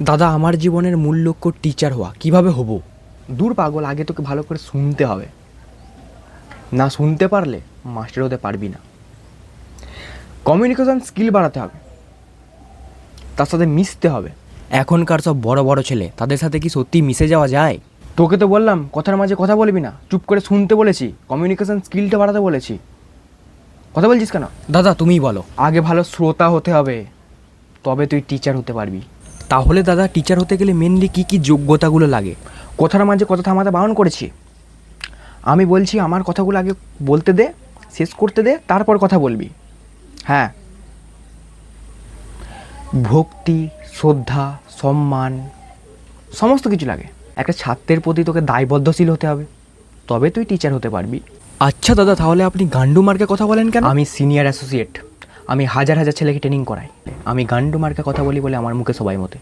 দাদা আমার জীবনের মূল লক্ষ্য টিচার হওয়া। কীভাবে হব? দূর পাগল আগে তোকে ভালো করে শুনতে হবে। না শুনতে পারলে মাস্টার হতে পারবি না। কমিউনিকেশন স্কিল বাড়াতে হবে। তার সাথে মিশতে হবে। এখনকার সব বড় বড় ছেলে তাদের সাথে কি সত্যি মিশে যাওয়া যায়? তোকে তো বললাম কথার মাঝে কথা বলবি না। চুপ করে শুনতে বলেছি কমিউনিকেশন স্কিলটা বাড়াতে বলেছি। কথা বলছিস কেন? দাদা তুমিই বলো। আগে ভালো শ্রোতা হতে হবে তবে তুই টিচার হতে পারবি। তাহলে দাদা টিচার হতে গেলে মেনলি কি কি যোগ্যতাগুলো লাগে? কথার মাঝে কথা থামাতে বারণ করেছি। আমি বলছি আমার কথাগুলো আগে বলতে দে শেষ করতে দে তারপর কথা বলবি। হ্যাঁ। ভক্তি শ্রদ্ধা সম্মান সমস্ত কিছু লাগে। একটা ছাত্রের প্রতি তোকে দায়বদ্ধশীল হতে হবে। তবে তুই টিচার হতে পারবি। আচ্ছা দাদা তাহলে আপনি গান্ডু মার্কে কথা বলেন কেন? আমি সিনিয়র অ্যাসোসিয়েট আমি হাজার হাজার ছেলেকে ট্রেনিং করাই। আমি গান্ডু মার্কে কথা বলি বলে আমার মুখে সবাই মতে।